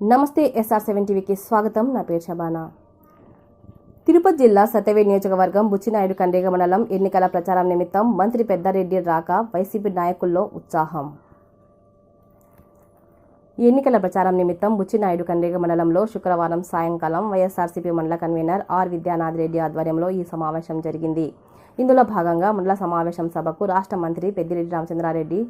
నమస్తే SR seven టీవీకి స్వాగతం. నా పేరు శబానా తిరుపతి జిల్లా సత్యవేడ్ నియోజకవర్గం బుచ్చినాయుడు కండేగ మండలం ఎన్నికల ప్రచారం నిమిత్తం మంత్రి పెద్దారెడ్డి రాక వైసీపీ నాయకుల్లో ఉత్సాహం. ఎన్నికల ప్రచారం నిమిత్తం బుచ్చినాయుడు కండేగ మండలంలో శుక్రవారం సాయంకాలం వైఎస్ఆర్సీపీ మండల కన్వీనర్ ఆర్ విద్యానాథ్ రెడ్డి ఆధ్వర్యంలో ఈ సమావేశం జరిగింది. ఇందులో భాగంగా మండల సమావేశం సభకు రాష్ట్ర మంత్రి పెద్దిరెడ్డి రామచంద్రారెడ్డి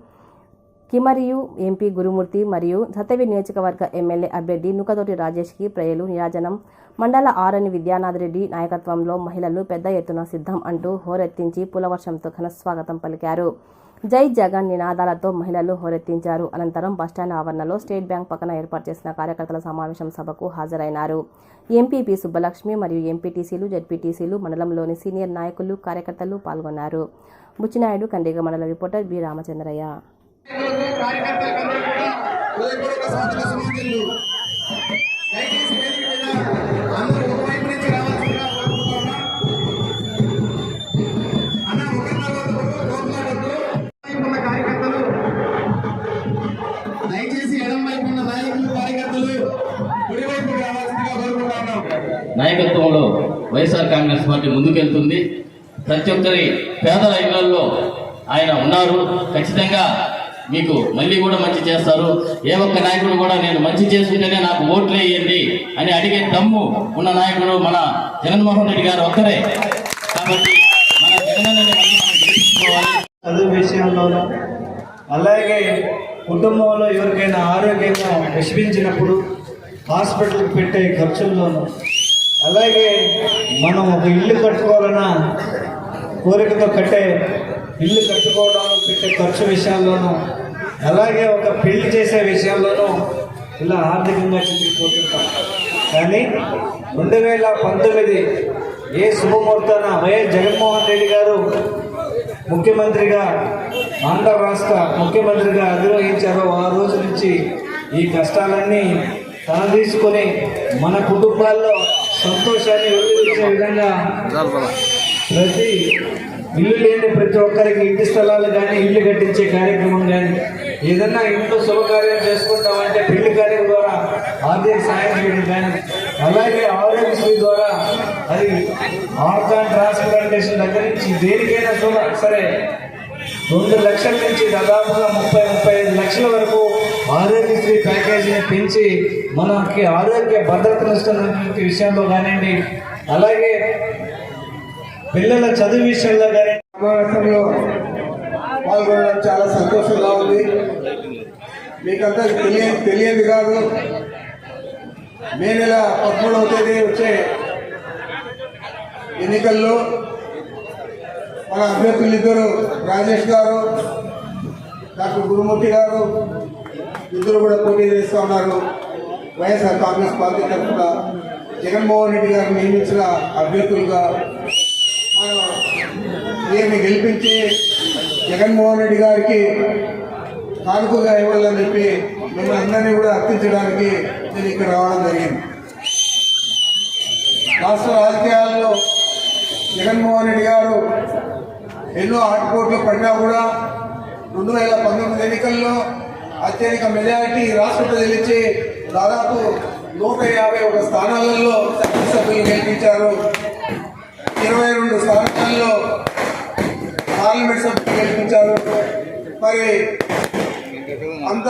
కిమరియు ఎంపీ గురుమూర్తి మరియు సతవి నియోజకవర్గ ఎమ్మెల్యే అభ్యర్థి నుకతోటి రాజేష్కి ప్రజలు నిరాజనం. మండల ఆరని విద్యానాథరెడ్డి నాయకత్వంలో మహిళలు పెద్ద ఎత్తున సిద్ధం అంటూ హోరెత్తించి పులవర్షంతో ఘన స్వాగతం పలికారు. జై జగన్ నినాదాలతో మహిళలు హోరెత్తించారు. అనంతరం బస్టాండ్ ఆవరణలో స్టేట్ బ్యాంక్ పక్కన ఏర్పాటు చేసిన కార్యకర్తల సమావేశం సభకు హాజరైనారు. ఎంపీపీ సుబ్బలక్ష్మి మరియు ఎంపీటీసీలు జడ్పీటీసీలు మండలంలోని సీనియర్ నాయకులు కార్యకర్తలు పాల్గొన్నారు. బుచ్చినాయుడు కండిగ మండల రిపోర్టర్ బి రామచంద్రయ్య. నాయకత్వంలో వైఎస్ఆర్ కాంగ్రెస్ పార్టీ ముందుకెళ్తుంది. ప్రతి ఒక్కరి పేదల ఇళ్ళలో ఆయన ఉన్నారు. ఖచ్చితంగా మీకు మళ్ళీ కూడా మంచి చేస్తారు. ఏ ఒక్క నాయకుడు కూడా నేను మంచి చేసుకుంటేనే నాకు ఓట్లు వేయండి అని అడిగే దమ్ము ఉన్న నాయకుడు మన జగన్మోహన్ రెడ్డి గారు ఒక్కరే. కాబట్టి మన జగన్ చదువు విషయంలోనూ అలాగే కుటుంబంలో ఎవరికైనా ఆరోగ్యంగా విషమించినప్పుడు హాస్పిటల్కి పెట్టే ఖర్చుల్లోనూ అలాగే మనం ఒక ఇల్లు కట్టుకోవాలన్నా కోరికతో కట్టే ఇల్లు కట్టుకోవడంలో పెట్టే ఖర్చు విషయాల్లోనూ అలాగే ఒక పెళ్ళి చేసే విషయాల్లోనూ ఇలా ఆర్థికంగా చిక్కిపోతుంటాం కానీ రెండు వేల పంతొమ్మిది ఏ శుభముహూర్తాన వైఎస్ జగన్మోహన్ రెడ్డి గారు ముఖ్యమంత్రిగా ఆంధ్ర రాష్ట్ర ముఖ్యమంత్రిగా అధిరోహించారో ఆ రోజు నుంచి ఈ కష్టాలన్నీ తన తీసుకొని మన కుటుంబాల్లో సంతోషాన్ని వెలువరించే విధంగా ప్రతి ఇల్లు లేని ప్రతి ఒక్కరికి ఇంటి స్థలాలు కానీ ఇల్లు కట్టించే కార్యక్రమం కానీ ఏదన్నా ఇంట్లో శుభకార్యం చేసుకుంటామంటే పెళ్ళి కార్యం ద్వారా ఆర్థిక సాయం చేయడం కానీ అలాగే ఆరోగ్యశ్రీ ద్వారా అది ఆర్గాన్ ట్రాన్స్ప్లాంటేషన్ దగ్గర నుంచి దేనికైనా చూడ సరే రెండు లక్షల నుంచి దాదాపుగా ముప్పై ముప్పై ఐదు లక్షల వరకు ఆరోగ్యశ్రీ ప్యాకేజీని పెంచి మనకి ఆరోగ్య భద్రతను ఇస్తున్నటువంటి విషయంలో కానివ్వండి అలాగే పిల్లల చదువు విషయంలో కానీ సమావేశంలో పాల్గొనడం చాలా సంతోషంగా ఉంది. మీకంతా తెలియ తెలియదు కాదు. మే నెల పదమూడవ తేదీ వచ్చే ఎన్నికల్లో మన అభ్యర్థులు ఇద్దరు రాజేష్ గారు డాక్టర్ గురుమూర్తి గారు ఇద్దరు కూడా పోటీ చేస్తూ ఉన్నారు. వైఎస్ఆర్ కాంగ్రెస్ పార్టీ తరఫున జగన్మోహన్ రెడ్డి గారు నియమించిన అభ్యర్థులుగా మనం గెలిపించి జగన్మోహన్ రెడ్డి గారికి కానుకగా ఇవ్వాలని చెప్పి మిమ్మల్ని అందరినీ కూడా అర్థించడానికి నేను ఇక్కడ రావడం జరిగింది. రాష్ట్ర రాజకీయాల్లో జగన్మోహన్ రెడ్డి గారు ఎన్నో ఆటుపోట్లు పడినా కూడా రెండు వేల పంతొమ్మిది ఎన్నికల్లో అత్యధిక మెజారిటీ రాష్ట్ర ప్రజలు దాదాపు నూట యాభై ఒక స్థానాలలో సభ్యులు గెలిపించారు. ఇరవై రెండు స్థానాల్లో పార్లమెంట్ సభ్యులు గెలిపించారు. మరి అంత